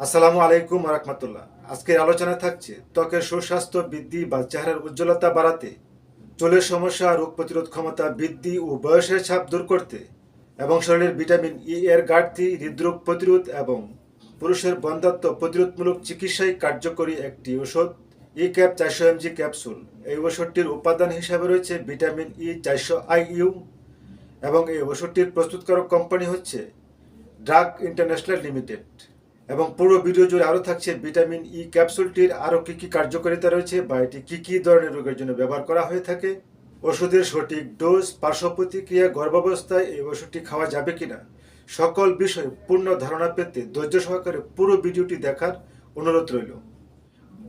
আসসালামু আলাইকুম রহমতুল্লাহ। আজকের আলোচনা থাকছে, ত্বকের সুস্বাস্থ্য বৃদ্ধি বা চেহারার উজ্জ্বলতা বাড়াতে, চুলের সমস্যা, রোগ প্রতিরোধ ক্ষমতা বৃদ্ধি ও বয়সের ছাপ দূর করতে এবং শরীরের ভিটামিন ই এর ঘাটতি, হৃদরোগ প্রতিরোধ এবং পুরুষের বন্ধাত্ব প্রতিরোধমূলক চিকিৎসায় কার্যকরী একটি ওষুধ ই ক্যাপ চারশো এমজি ক্যাপসুল। এই ওষুধটির উপাদান হিসাবে রয়েছে ভিটামিন ই চারশো আই ইউ এবং এই ওষুধটির প্রস্তুতকারক কোম্পানি হচ্ছে ড্রাগ ইন্টারন্যাশনাল লিমিটেড। এবং পুরো ভিডিও জুড়ে আরও থাকছে ভিটামিন ই ক্যাপসুলটির আরও কী কী কার্যকারিতা রয়েছে বা এটি কী কী ধরনের রোগের জন্য ব্যবহার করা হয়ে থাকে, ওষুধের সঠিক ডোজ, পার্শ্ব প্রতিক্রিয়া, গর্ভাবস্থায় এই ওষুধটি খাওয়া যাবে কিনা, সকল বিষয়ে পূর্ণ ধারণা পেতে ধৈর্য সহকারে পুরো ভিডিওটি দেখার অনুরোধ রইল।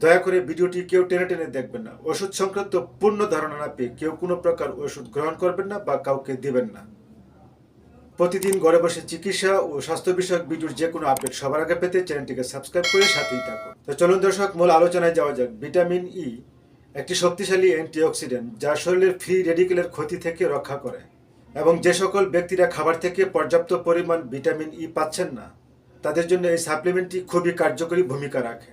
দয়া করে ভিডিওটি কেউ টেনে টেনে দেখবেন না। ওষুধ সংক্রান্ত পূর্ণ ধারণা না পেয়ে কেউ কোনো প্রকার ওষুধ গ্রহণ করবেন না বা কাউকে দেবেন না। প্রতিদিন ঘরে বসে চিকিৎসা ও স্বাস্থ্য বিষয়ক ভিডিওর যে কোনো আপডেট সবার আগে পেতে চ্যানেলটিকে সাবস্ক্রাইব করে সাথেই থাকুন। তো চলুন দর্শক, মূল আলোচনায় যাওয়া যাক। ভিটামিন ই একটি শক্তিশালী অ্যান্টিঅক্সিডেন্ট যা শরীরের ফ্রি রেডিকেলের ক্ষতি থেকে রক্ষা করে এবং যে সকল ব্যক্তিরা খাবার থেকে পর্যাপ্ত পরিমাণ ভিটামিন ই পাচ্ছেন না, তাদের জন্য এই সাপ্লিমেন্টটি খুবই কার্যকরী ভূমিকা রাখে।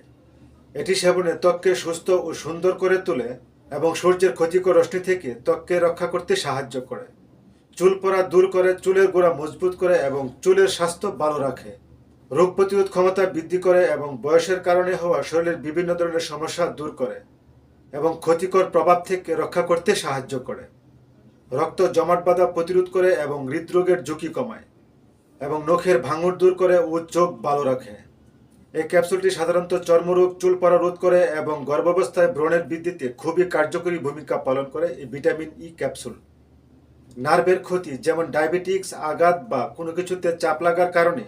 এটি সেবনে ত্বককে সুস্থ ও সুন্দর করে তোলে এবং সূর্যের ক্ষতিকর রশ্মি থেকে ত্বককে রক্ষা করতে সাহায্য করে। চুল পড়া দূর করে, চুলের গোড়া মজবুত করে এবং চুলের স্বাস্থ্য ভালো রাখে। রোগ প্রতিরোধ ক্ষমতা বৃদ্ধি করে এবং বয়সের কারণে হওয়া শরীরের বিভিন্ন ধরনের সমস্যা দূর করে এবং ক্ষতিকর প্রভাব থেকে রক্ষা করতে সাহায্য করে। রক্ত জমাট বাঁধা প্রতিরোধ করে এবং হৃদরোগের ঝুঁকি কমায় এবং নখের ভাঙুর দূর করে ও চোখ ভালো রাখে। এই ক্যাপসুলটি সাধারণত চর্মরোগ, চুল পড়া রোধ করে এবং গর্ভাবস্থায় ব্রণের বৃদ্ধিতে খুবই কার্যকরী ভূমিকা পালন করে এই ভিটামিন ই ক্যাপসুল। নার্ভের ক্ষতি, যেমন ডায়াবেটিক্স, আঘাত বা কোনো কিছুতে চাপ লাগার কারণে,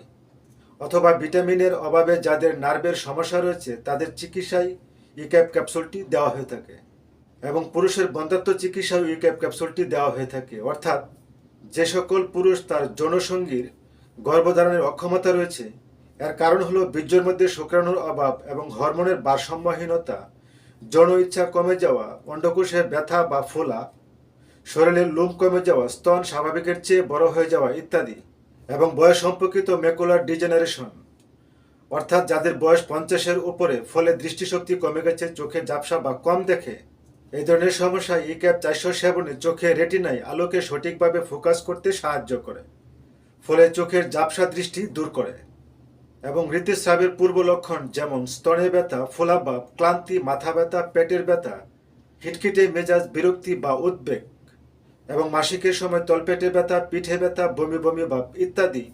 অথবা ভিটামিনের অভাবে যাদের নার্ভের সমস্যা রয়েছে, তাদের চিকিৎসায় ইক্যাপ ক্যাপসুলটি দেওয়া হয়ে থাকে এবং পুরুষের বন্ধাত্ব চিকিৎসায় ইক্যাপ ক্যাপসুলটি দেওয়া হয়ে থাকে। অর্থাৎ যে সকল পুরুষ তার যৌনসঙ্গীর গর্ভধারণের অক্ষমতা রয়েছে, এর কারণ হলো বীর্যের মধ্যে শুক্রাণুর অভাব এবং হরমোনের ভারসাম্যহীনতা, যৌন ইচ্ছা কমে যাওয়া, অন্ডকোষের ব্যথা বা ফোলা শরীরের লোম কমে যাওয়া, স্তন স্বাভাবিকের চেয়ে বড় হয়ে যাওয়া ইত্যাদি, এবং বয়স সম্পর্কিত মেকুলার ডিজেনারেশন। অর্থাৎ যাদের বয়স পঞ্চাশের উপরে, ফলে দৃষ্টিশক্তি কমে গেছে, চোখে ঝাপসা বা কম দেখে। এই ধরনের সমস্যা ই ক্যাপ চারশো সেবনে চোখে রেটিনায় আলোকে সঠিকভাবে ফোকাস করতে সাহায্য করে, ফলে চোখের ঝাপসা দৃষ্টি দূর করে, এবং ঋতুস্রাবের পূর্ব লক্ষণ যেমন স্তনে ব্যথা, ফোলাভাব, ক্লান্তি, মাথা ব্যথা, পেটের ব্যথা, খিটখিটে মেজাজ, বিরক্তি বা উদ্বেগ এবং মাসিকের সময় তলপেটে ব্যথা, পিঠে ব্যথা, বমি বমি ভাব ইত্যাদি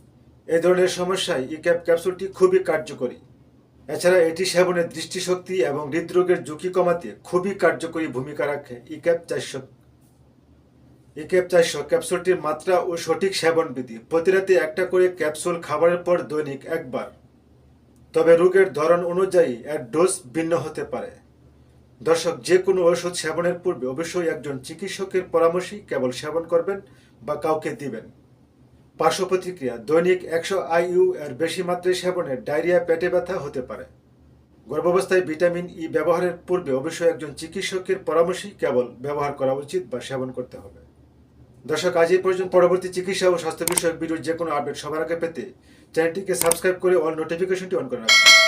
এই ধরনের সমস্যায় ই ক্যাপ ক্যাপসুলটি খুবই কার্যকরী। এছাড়া এটি সেবনে দৃষ্টিশক্তি এবং হৃদরোগের ঝুঁকি কমাতে খুবই কার্যকরী ভূমিকা রাখে ই ক্যাপ চারশো ই ক্যাপ চারশো। ক্যাপসুলটির মাত্রা ও সঠিক সেবন বিধি। প্রতি রাতে একটা করে ক্যাপসুল খাবারের পর দৈনিক একবার। তবে রোগের ধরন অনুযায়ী এর ডোজ ভিন্ন হতে পারে। দর্শক, যে কোনো ওষুধ সেবনের পূর্বে অবশ্যই একজন চিকিৎসকের পরামর্শই কেবল সেবন করবেন বা কাউকে দিবেন। পার্শ্ব প্রতিক্রিয়া, দৈনিক একশো আইইউ এর বেশি মাত্রায় সেবনে ডায়রিয়া, পেটে ব্যথা হতে পারে। গর্ভাবস্থায় ভিটামিন ই ব্যবহারের পূর্বে অবশ্যই একজন চিকিৎসকের পরামর্শই কেবল ব্যবহার করা উচিত বা সেবন করতে হবে। দর্শক, আজ এই পর্যন্ত। পরবর্তী চিকিৎসা ও স্বাস্থ্য বিষয়ক ভিডিওর যে কোনো আপডেট সবার আগে পেতে চ্যানেলটিকে সাবস্ক্রাইব করে অল নোটিফিকেশনটি অন করে রাখুন।